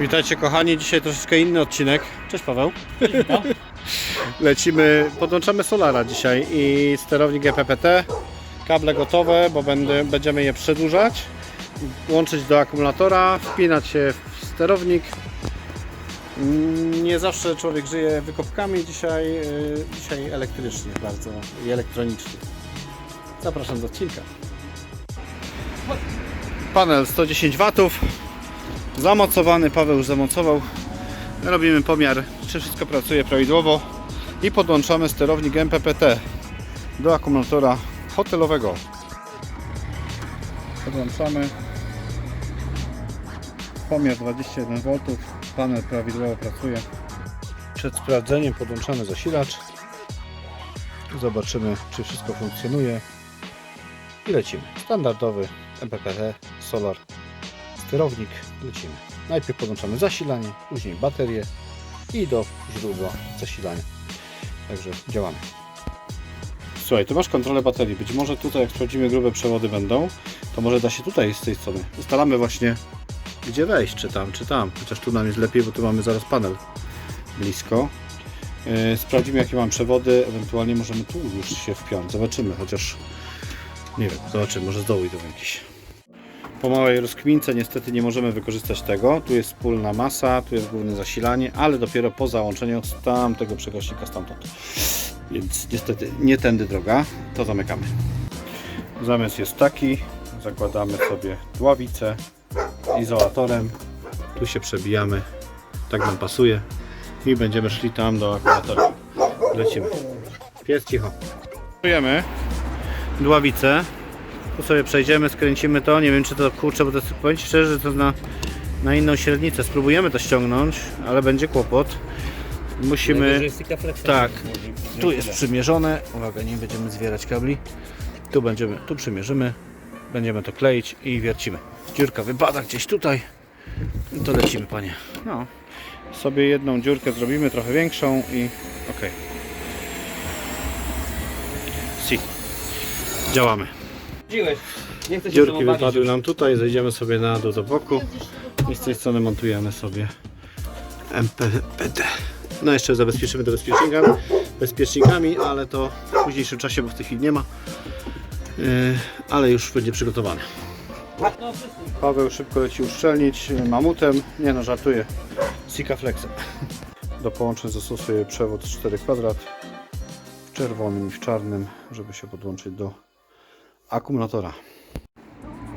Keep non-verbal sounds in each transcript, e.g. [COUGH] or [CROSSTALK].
Witajcie kochani, dzisiaj troszeczkę inny odcinek. Cześć Paweł. Lecimy, podłączamy Solara dzisiaj i sterownik EPPT. Kable gotowe, bo będę, będziemy je przedłużać. Łączyć do akumulatora, wpinać się w sterownik. Nie zawsze człowiek żyje wykopkami, dzisiaj, yy, dzisiaj elektrycznie bardzo i elektronicznie. Zapraszam do odcinka. Panel 110 watów. Zamocowany, Paweł już zamocował. Robimy pomiar, czy wszystko pracuje prawidłowo i podłączamy sterownik MPPT do akumulatora hotelowego. Podłączamy. Pomiar 21 V, panel prawidłowo pracuje. Przed sprawdzeniem podłączamy zasilacz. Zobaczymy, czy wszystko funkcjonuje. I lecimy. Standardowy MPPT Solar sterownik, lecimy. Najpierw podłączamy zasilanie, później baterię i do źródła zasilania. Także działamy. Słuchaj, tu masz kontrolę baterii. Być może tutaj, jak sprawdzimy, grube przewody będą, to może da się tutaj z tej strony. Ustalamy właśnie, gdzie wejść, czy tam, czy tam. Chociaż tu nam jest lepiej, bo tu mamy zaraz panel blisko. Yy, Sprawdzimy, jakie mam przewody, ewentualnie możemy tu już się wpiąć. Zobaczymy, chociaż nie wiem, zobaczymy, może z dołu idą jakieś. Po małej rozkmince niestety nie możemy wykorzystać tego. Tu jest wspólna masa, tu jest główne zasilanie, ale dopiero po załączeniu z tamtego przegaśnika stamtąd. Więc niestety nie tędy droga, to zamykamy. Zamysł jest taki, zakładamy sobie dławicę izolatorem, tu się przebijamy, tak nam pasuje i będziemy szli tam do akumulatora. Lecimy. Pies cicho. Czujemy dławicę, tu sobie przejdziemy, skręcimy to. Nie wiem czy to kurczę, bo to jest, powiem szczerze, że to na, na inną średnicę. Spróbujemy to ściągnąć, ale będzie kłopot. Musimy. Tak, tu jest przymierzone. Uwaga, nie będziemy zwierać kabli. Tu będziemy, tu przymierzymy. Będziemy to kleić i wiercimy. Dziurka wypada gdzieś tutaj. I to lecimy, panie. No. Sobie jedną dziurkę zrobimy, trochę większą i ok. Si. Działamy. Nie chcę się Dziurki wypadły nam tutaj, zejdziemy sobie na dół do boku i z tej strony montujemy sobie MPPT. No jeszcze zabezpieczymy to bezpiecznikami, bezpiecznikami, ale to w późniejszym czasie, bo w tej chwili nie ma. Yy, ale już będzie przygotowany. Wszystko. Paweł szybko leci uszczelnić mamutem. Nie no, żartuję. Sika Flexem. Do połączeń zastosuję przewód 4 kwadrat w czerwonym i w czarnym, żeby się podłączyć do akumulatora.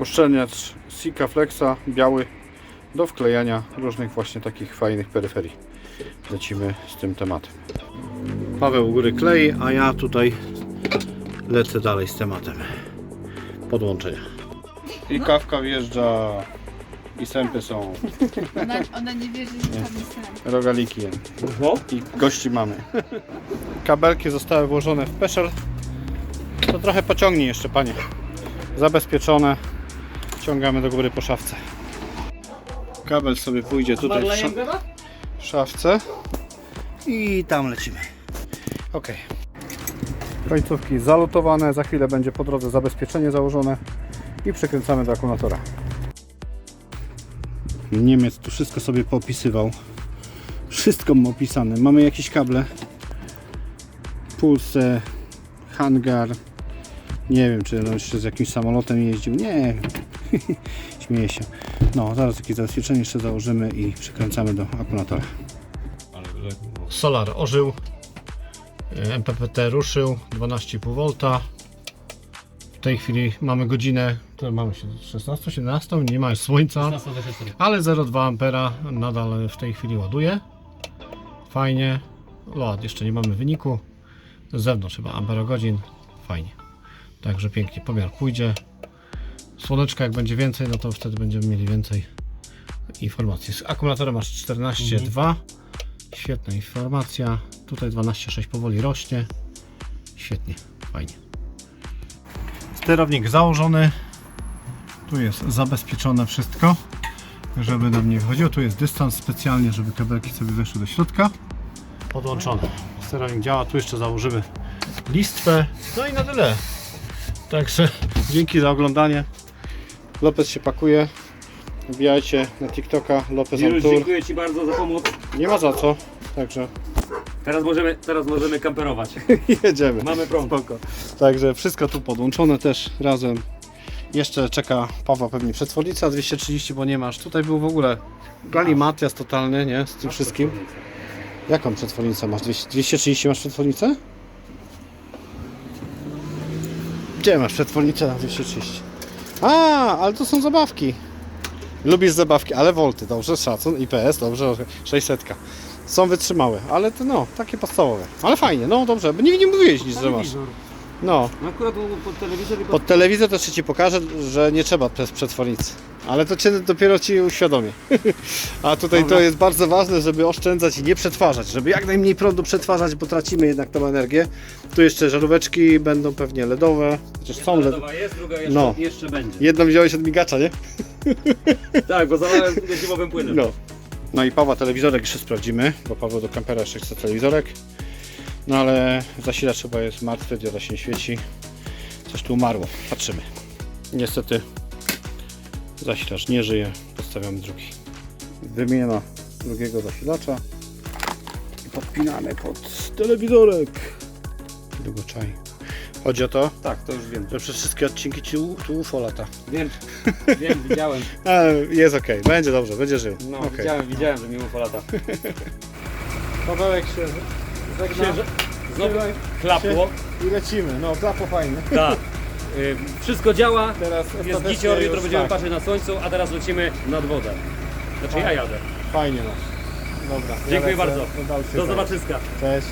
Uszczelniacz Sika Flexa biały do wklejania różnych właśnie takich fajnych peryferii. Lecimy z tym tematem. Paweł u góry klei, a ja tutaj lecę dalej z tematem podłączenia. I kawka wjeżdża, i sępy są, Ona, ona nie wierzy, że tam jest sen. rogaliki jem. No. i gości mamy. Kabelki zostały włożone w peszel. To trochę pociągnij jeszcze panie. Zabezpieczone. Ciągamy do góry po szafce. Kabel sobie pójdzie tutaj w, szafce. I tam lecimy. Ok. Końcówki zalutowane. Za chwilę będzie po drodze zabezpieczenie założone. I przykręcamy do akumulatora. Niemiec tu wszystko sobie poopisywał. Wszystko ma opisane. Mamy jakieś kable. Pulse, hangar. Nie wiem, czy on jeszcze z jakimś samolotem jeździł. Nie wiem. [LAUGHS] Śmieję się. No, zaraz jakieś zabezpieczenie jeszcze założymy i przykręcamy do akumulatora. Solar ożył. MPPT ruszył 12,5 V. W tej chwili mamy godzinę, to mamy się 16, 17, nie ma już słońca. 16 Ale 0,2 ampera nadal w tej chwili ładuje. Fajnie. Lot jeszcze nie mamy wyniku. Z zewnątrz chyba amperogodzin. Fajnie. Także pięknie pomiar pójdzie. Słoneczka jak będzie więcej, no to wtedy będziemy mieli więcej informacji. Z akumulatorem masz 14,2. Świetna informacja. Tutaj 12,6 powoli rośnie. Świetnie, fajnie. Sterownik założony. Tu jest zabezpieczone wszystko, żeby nam nie wychodziło. Tu jest dystans specjalnie, żeby kabelki sobie weszły do środka. Podłączone. Sterownik działa. Tu jeszcze założymy listwę. No i na tyle. Także dzięki za oglądanie. Lopez się pakuje. Wbijajcie na TikToka Lopez on Juliusz, Tour. dziękuję Ci bardzo za pomoc. Nie ma za co. Także Teraz możemy, teraz możemy kamperować. [LAUGHS] jedziemy. Mamy prąd. Spoko. Także wszystko tu podłączone też razem. Jeszcze czeka Pawła pewnie przetwornica 230, bo nie masz. Tutaj był w ogóle galimatias totalny, nie? Z tym wszystkim. Jaką przetwornicę masz? 200 230 masz przetwornicę? Gdzie masz przetwornicę na 230? A, ale to są zabawki. Lubisz zabawki, ale volty, dobrze, szacun, IPS, dobrze, 600. Są wytrzymałe, ale to no, takie podstawowe. Ale fajnie, no dobrze, nie, nie mówiłeś nic, że masz. No, No akurat pod telewizor i pod... pod telewizor to jeszcze Ci pokażę, że nie trzeba przez przetwornicy. Ale to cię, dopiero Ci uświadomię. [LAUGHS] A tutaj to Dobra. jest bardzo ważne, żeby oszczędzać i nie przetwarzać, żeby jak najmniej prądu przetwarzać, bo tracimy jednak tą energię. Tu jeszcze żaróweczki będą pewnie LEDowe, chociaż są LED. Ledowa jest, druga jeszcze, No. jeszcze będzie. Jedną wziąłeś od migacza, nie? [LAUGHS] Tak, bo zalałem zimowym płynem. No. No i Pawła telewizorek jeszcze sprawdzimy, bo Paweł do kampera jeszcze chce telewizorek. No ale zasilacz chyba jest martwy, dioda się nie świeci. Coś tu umarło. Patrzymy. Niestety zasilacz nie żyje. Podstawiamy drugi. Wymiana drugiego zasilacza. Podpinamy pod telewizorek. Długo czai. Chodzi o to, Tak, to już wiem. że przez wszystkie odcinki ci u- tu UFO lata. Wiem, [LAUGHS] wiem, widziałem. Ale jest ok, będzie dobrze, będzie żył. No, Okej. widziałem, widziałem, że mi UFO lata. [LAUGHS] Pawełek się Się, że Znowu klapło. I lecimy, no klapło fajnie. [LAUGHS] Tak. Y, Wszystko działa, Teraz jest ostatecznie gicior, jutro już będziemy tak, patrzeć na słońcu, a teraz lecimy nad wodę. Znaczy ja jadę. Fajnie no. Dobra. Dziękuję bardzo. Do etap. zobaczyska. Cześć.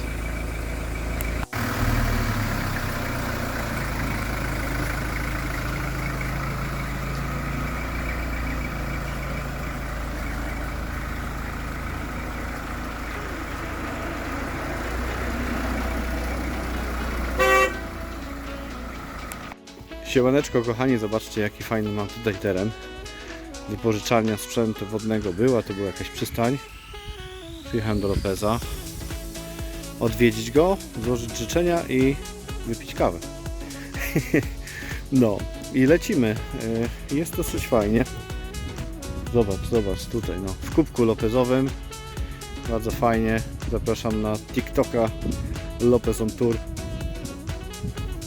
Siemaneczko kochani, zobaczcie jaki fajny mam tutaj teren. Wypożyczalnia sprzętu wodnego była, to była jakaś przystań. Przyjechałem do Lopeza odwiedzić go, złożyć życzenia i wypić kawę. [LAUGHS] no i lecimy. Y, Jest dosyć fajnie. Zobacz, zobacz tutaj, no, w kubku lopezowym. Bardzo fajnie. Zapraszam na TikToka Lopez on Tour.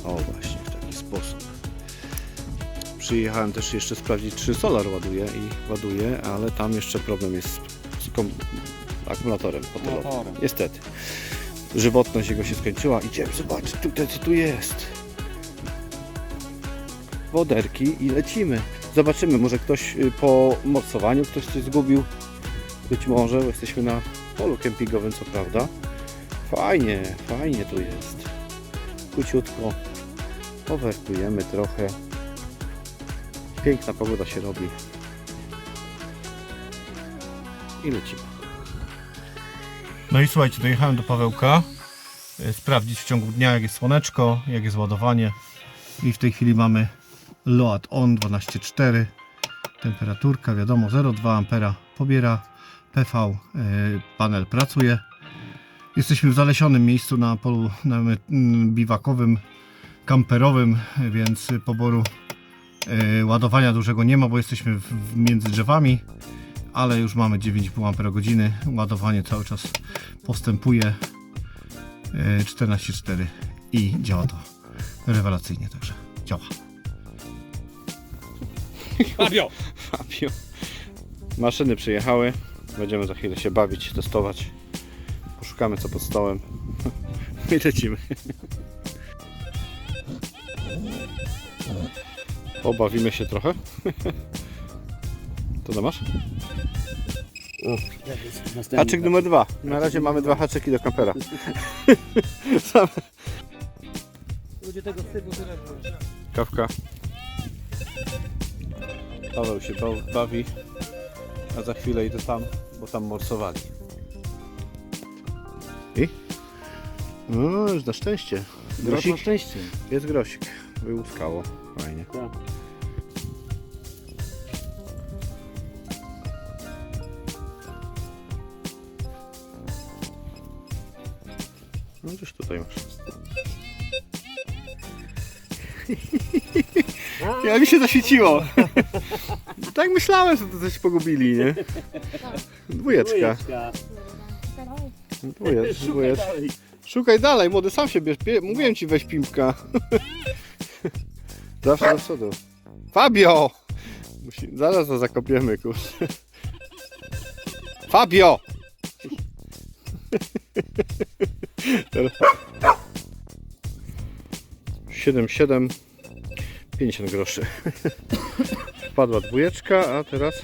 O właśnie, w taki sposób. Przyjechałem też jeszcze sprawdzić, czy solar ładuje i ładuje, ale tam jeszcze problem jest z akumulatorem hotelowym. Motorem. Niestety. Żywotność jego się skończyła. Idziemy zobaczyć tutaj co tu jest. Woderki i lecimy. Zobaczymy, może ktoś y, po mocowaniu ktoś coś zgubił. Być może, bo jesteśmy na polu kempingowym co prawda. Fajnie, fajnie tu jest. Króciutko. Powertujemy trochę. Piękna pogoda się robi. I lecimy. No i słuchajcie, dojechałem do Pawełka e, sprawdzić w ciągu dnia jak jest słoneczko, jak jest ładowanie i w tej chwili mamy load on 12.4 temperaturka wiadomo 0,2 ampera pobiera PV e, panel pracuje jesteśmy w zalesionym miejscu na polu m, biwakowym kamperowym więc poboru e, ładowania dużego nie ma bo jesteśmy w, w między drzewami ale już mamy 9,5 Ah. Ładowanie cały czas postępuje e, 14,4 i działa to rewelacyjnie, także działa. Fabio! Fabio. Maszyny przyjechały, będziemy za chwilę się bawić, testować. Poszukamy co pod stołem [LAUGHS] i lecimy. Pobawimy się trochę. To to masz? Haczyk numer dwa. Na razie mamy dwa haczyki do kampera. [LAUGHS] Ludzie tego typu Kawka. Paweł się ba- bawi, a za chwilę idę tam, bo tam morsowali. I? No, już na szczęście. Grosik? szczęście. Jest grosik. Wyłuskało. Fajnie. Tak. No gdzieś tutaj masz. [LAUGHS] Ja mi się zaświeciło. [LAUGHS] Tak myślałem, że to coś pogubili, nie? Dwójeczka. Dwójeczka. Dwójecz, Szukaj dwójecz. dalej. Szukaj dalej, młody, sam się bierz. Mówiłem ci weź pimpka. [LAUGHS] Zawsze do przodu. Fabio! Musi... Zaraz to zakopiemy, kurczę. Fabio! 7, 7, 50 groszy. [LAUGHS] Wpadła dwójeczka, a teraz...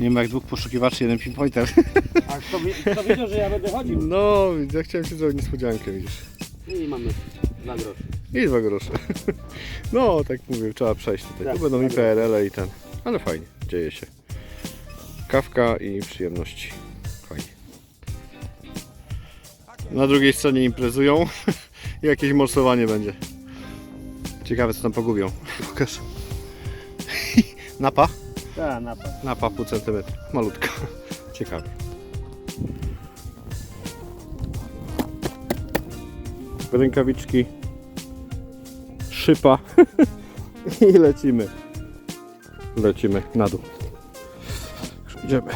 Nie ma jak dwóch poszukiwaczy, jeden pinpointer. A kto, wie, kto wiedział, że ja będę chodził? No, ja chciałem ci zrobić niespodziankę, widzisz. I mamy za groszy. I dwa grosze. [LAUGHS] No, tak mówię, trzeba przejść tutaj. Tak, tu będą i tak. PRL i ten. Ale fajnie, dzieje się. Kawka i przyjemności. Fajnie. Na drugiej stronie imprezują i [LAUGHS] jakieś morsowanie będzie. Ciekawe co tam pogubią. Pokaż. [LAUGHS] Napa? Tak, napad. Napa pół centymetra. Malutka. [LAUGHS] Ciekawe. Rękawiczki. Szypa. [LAUGHS] I lecimy. Lecimy na dół. Idziemy.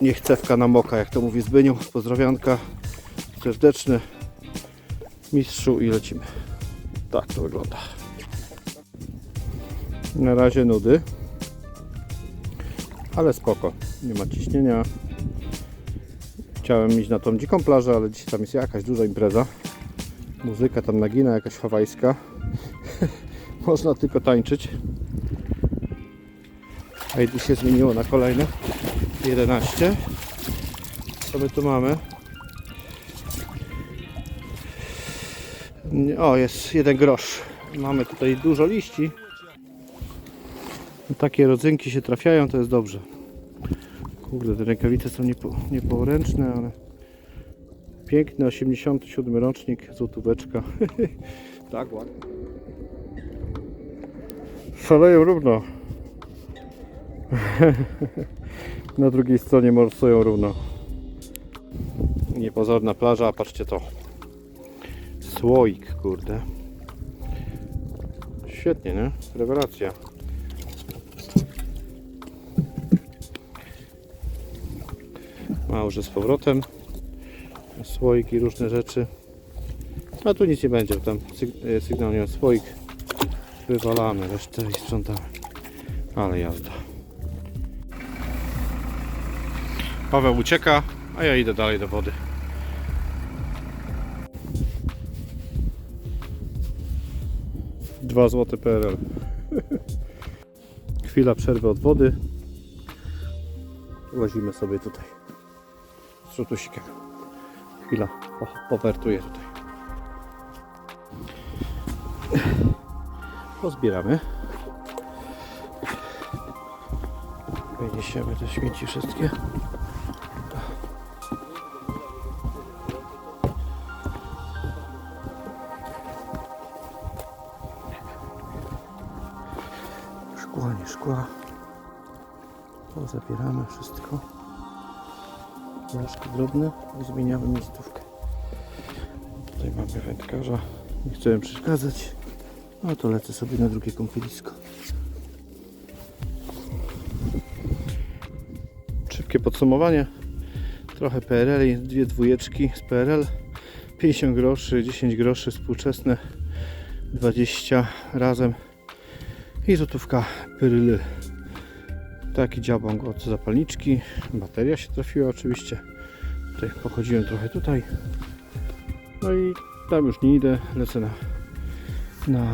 Niech cewka namoka, jak to mówi Zbyniu. Pozdrowianka. Serdeczne. Mistrzu i lecimy. Tak to wygląda. Na razie nudy ale spoko. Nie ma ciśnienia. Chciałem iść na tą dziką plażę, ale dzisiaj tam jest jakaś duża impreza. Muzyka tam nagina, jakaś hawajska. [LAUGHS] Można tylko tańczyć. ID się zmieniło na kolejne 11. Co my tu mamy? O, jest jeden grosz. Mamy tutaj dużo liści. Takie rodzynki się trafiają, to jest dobrze. Kurde, te rękawice są niepo, nieporęczne, ale piękny 87 rocznik, złotóweczka. [LAUGHS] tak ładnie. Szaleją równo. [LAUGHS] Na drugiej stronie morsują równo. Niepozorna plaża, a patrzcie to. Słoik, kurde. Świetnie, nie? Rewelacja. Małże z powrotem. Słoik i różne rzeczy. A tu nic nie będzie, tam e, sygnał nie ma słoik. Wywalamy resztę i sprzątamy. Ale jazda. Paweł ucieka, a ja idę dalej do wody. Dwa złote PRL. [LAUGHS] Chwila przerwy od wody. Łazimy sobie tutaj z szutusikiem. Chwila, po, powertuję tutaj. Pozbieramy. Wyniesiemy te śmieci wszystkie. Szkła, nie szkła. To wszystko. Blaszki drobne i zmieniamy miejscówkę. Tutaj mamy wędkarza. Nie chciałem przeszkadzać. No to lecę sobie na drugie kąpielisko. Szybkie podsumowanie. Trochę PRL, dwie dwójeczki z PRL. 50 groszy, 10 groszy współczesne. 20 razem. I złotówka pyryly. Taki dziabąg od zapalniczki. Bateria się trafiła oczywiście. Tutaj pochodziłem trochę tutaj. No i tam już nie idę. Lecę na, na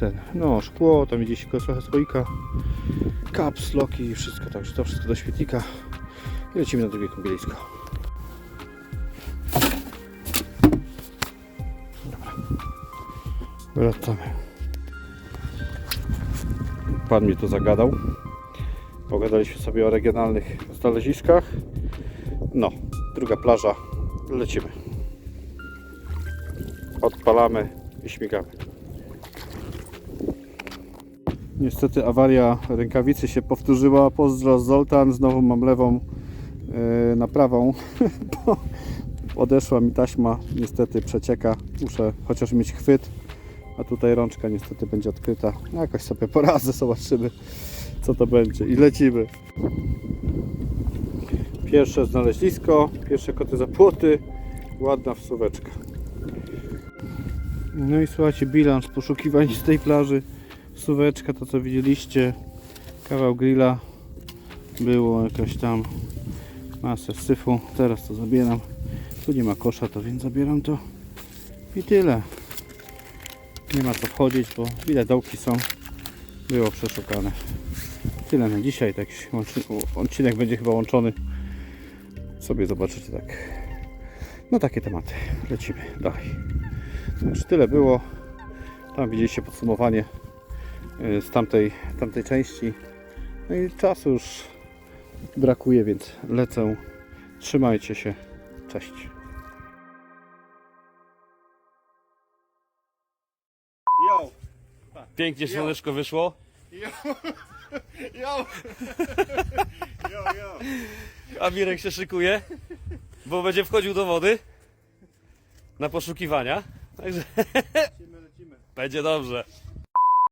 ten, no szkło, tam idzie się trochę słoika. Caps, loki i wszystko. Także to wszystko do świetnika. I lecimy na drugie kąpielisko. Dobra. Wracamy. Pan mnie tu zagadał. Pogadaliśmy sobie o regionalnych znaleziskach. No, druga plaża. Lecimy. Odpalamy i śmigamy. Niestety awaria rękawicy się powtórzyła. Pozdro Zoltan. Znowu mam lewą yy, na prawą, [LAUGHS] bo odeszła mi taśma. Niestety przecieka. Muszę chociaż mieć chwyt, A tutaj rączka niestety będzie odkryta. No jakoś sobie poradzę, zobaczymy co to będzie. I lecimy. Pierwsze znalezisko, pierwsze koty za płoty, ładna wsuweczka. No i słuchajcie, bilans poszukiwań z tej plaży. Wsuweczka, to co widzieliście, kawał grilla, było jakaś tam masę syfu. Teraz to zabieram. Tu nie ma kosza, to więc zabieram to. I tyle. Nie ma co wchodzić, bo ile dołki są, było przeszukane. Tyle na dzisiaj. Tak, odcinek będzie chyba łączony. Sobie zobaczycie tak. No takie tematy. Lecimy dalej. Już tyle było. Tam widzieliście podsumowanie y, z tamtej, tamtej części. No i czasu już brakuje, więc lecę. Trzymajcie się. Cześć. Yo, Pięknie słoneczko wyszło. yo, [LAUGHS] yo, yo, yo. A Mirek się szykuje, bo będzie wchodził do wody na poszukiwania. Także Lecimy, lecimy. będzie dobrze.